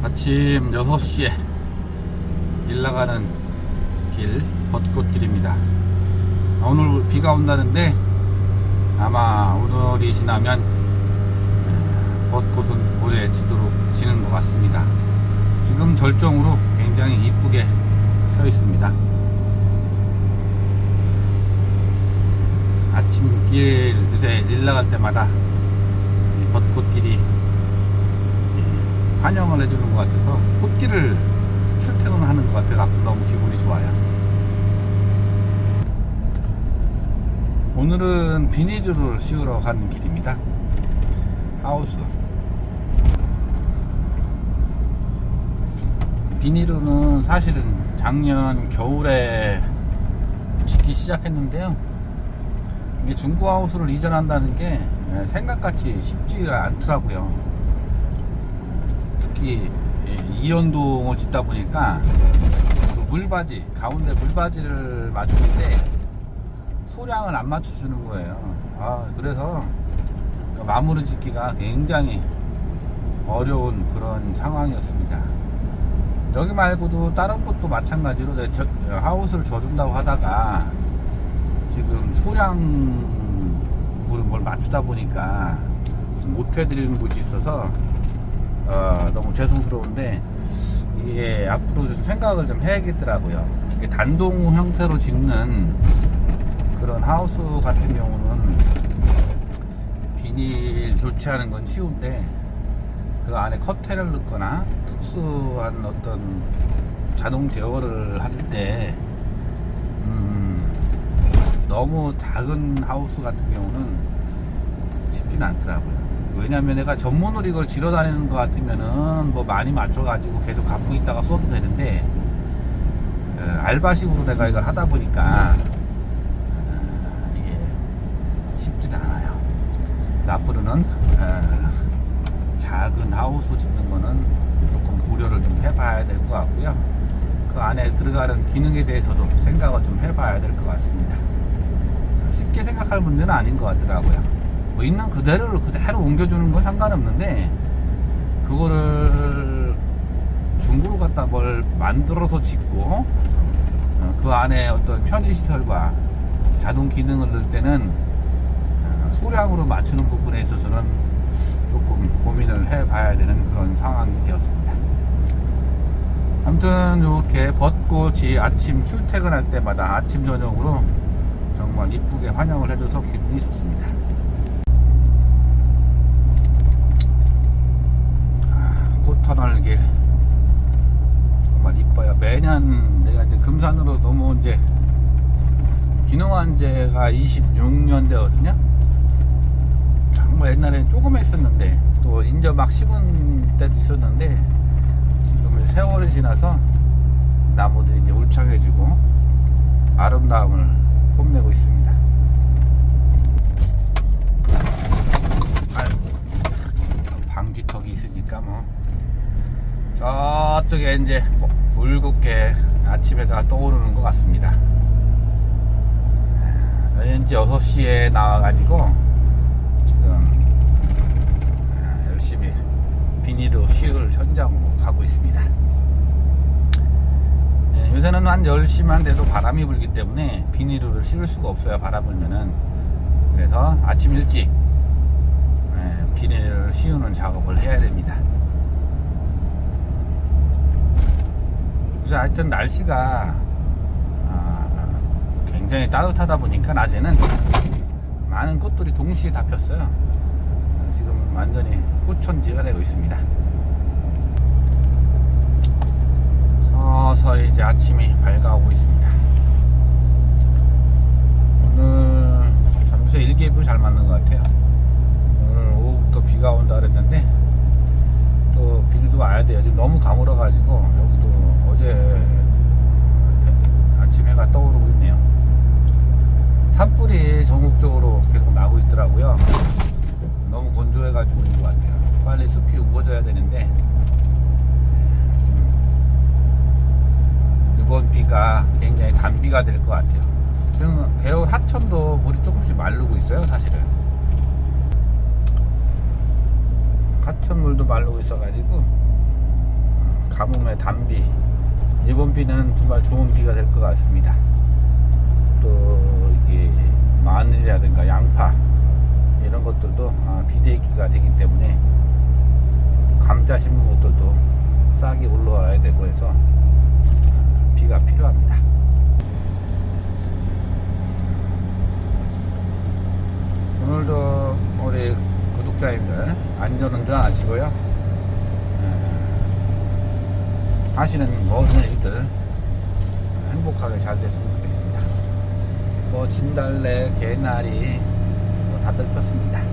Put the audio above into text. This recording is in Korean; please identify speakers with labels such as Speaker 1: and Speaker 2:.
Speaker 1: 아침 6시에 일 나가는 길 벚꽃길입니다. 아, 오늘 비가 온다는데 아마 오늘이 지나면 에, 벚꽃은 오래 지도록 지는 것 같습니다. 지금 절정으로 굉장히 이쁘게 펴 있습니다. 아침길 요새 일 나갈 때마다 이 벚꽃길이 예, 환영을 해주는 것 같아서 꽃길을 출퇴근하는 것 같아서 너무 기분이 좋아요. 오늘은 비닐을 씌우러 가는 길입니다. 하우스. 비닐은 사실은 작년 겨울에 짓기 시작했는데요. 이게 중고 하우스를 이전한다는 게 예, 생각같이 쉽지가 않더라고요. 특히 이 이연동을 짓다 보니까 그 물바지 가운데 물바지를 맞추는데 소량을 안 맞춰주는 거예요. 아 그래서 그 마무리 짓기가 굉장히 어려운 그런 상황이었습니다. 여기 말고도 다른 곳도 마찬가지로 내 저- 하우스를 줘준다고 하다가 지금 소량으로 뭘 맞추다 보니까 좀못 해드리는 곳이 있어서 어, 너무 죄송스러운데 이게 앞으로 좀 생각을 좀 해야겠더라고요. 이게 단독 형태로 짓는 그런 하우스 같은 경우는 비닐 교체하는 건 쉬운데 그 안에 커튼을 넣거나 특수한 어떤 자동 제어를 할 때 음, 너무 작은 하우스 같은 경우는 쉽지는 않더라고요. 왜냐면 내가 전문으로 이걸 지러 다니는 것 같으면은 뭐 많이 맞춰가지고 계속 갖고 있다가 써도 되는데 어, 알바식으로 내가 이걸 하다 보니까 어, 이게 쉽지는 않아요. 앞으로는 어, 작은 하우스 짓는 거는 조금 고려를 좀 해봐야 될 것 같고요. 그 안에 들어가는 기능에 대해서도 생각을 좀 해봐야 될 것 같습니다. 쉽게 생각할 문제는 아닌 것 같더라고요. 뭐 있는 그대로를 그대로 옮겨주는 건 상관없는데 그거를 중고로 갖다 뭘 만들어서 짓고 어, 그 안에 어떤 편의시설과 자동 기능을 넣을 때는 어, 소량으로 맞추는 부분에 있어서는 조금 고민을 해봐야 되는 그런 상황이 되었습니다. 아무튼 이렇게 벚꽃이 아침 출퇴근할 때마다 아침 저녁으로 정말 이쁘게 환영을 해줘서 기분이 좋습니다. 아, 꽃 터널 길 정말 이뻐요. 매년 내가 이제 금산으로 넘어온 지 기능한 제가 26년대거든요. 정말 옛날에는 조금 했었는데 또 인제 막 심은 때도 있었는데 지금 세월이 지나서 나무들이 이제 울창해지고 아름다움을 뽐내고 있습니다. 아이고 방지턱이 있으니까 뭐 저쪽에 이제 뭐 붉게 아침 해가 떠오르는 것 같습니다. 저희 이제 6시에 나와가지고 지금 열심히 비닐로 씌울 현장으로 가고 있습니다. 예, 요새는 한 10시만 돼도 바람이 불기 때문에 비닐을 씌울 수가 없어요. 바람 불면은. 그래서 아침 일찍 예, 비닐을 씌우는 작업을 해야 됩니다. 요새 하여튼 날씨가 아, 굉장히 따뜻하다 보니까 낮에는 많은 꽃들이 동시에 다 폈어요. 지금 완전히 꽃천지가 되고 있습니다. 서서히 이제 아침이 밝아오고 있습니다. 오늘 참 요새 일기예보 잘 맞는 것 같아요. 오늘 오후부터 비가 온다 그랬는데 또 비도 와야 돼요. 지금 너무 가물어가지고 여기도 어제 아침 해가 떠오르고 있네요. 산불이 전국적으로 계속 나고 있더라고요. 너무 건조해가지고 있는 것 같아요. 빨리 숲이 우거져야 되는데 이번 비가 굉장히 단비가 될 것 같아요. 지금 개울 하천도 물이 조금씩 마르고 있어요, 사실은. 하천물도 마르고 있어가지고 가뭄의 단비 이번 비는 정말 좋은 비가 될 것 같습니다. 또 이게 마늘이라든가 양파 이런 것들도 아, 비대기가 되기 때문에 감자 심은 것들도 싹이 올라와야 되고 해서 아, 비가 필요합니다. 오늘도 우리 구독자님들 안전운전 하시고요. 에, 하시는 모든 일들 행복하게 잘 됐으면 좋겠습니다. 뭐 진달래, 개나리 뭐 다들 폈습니다.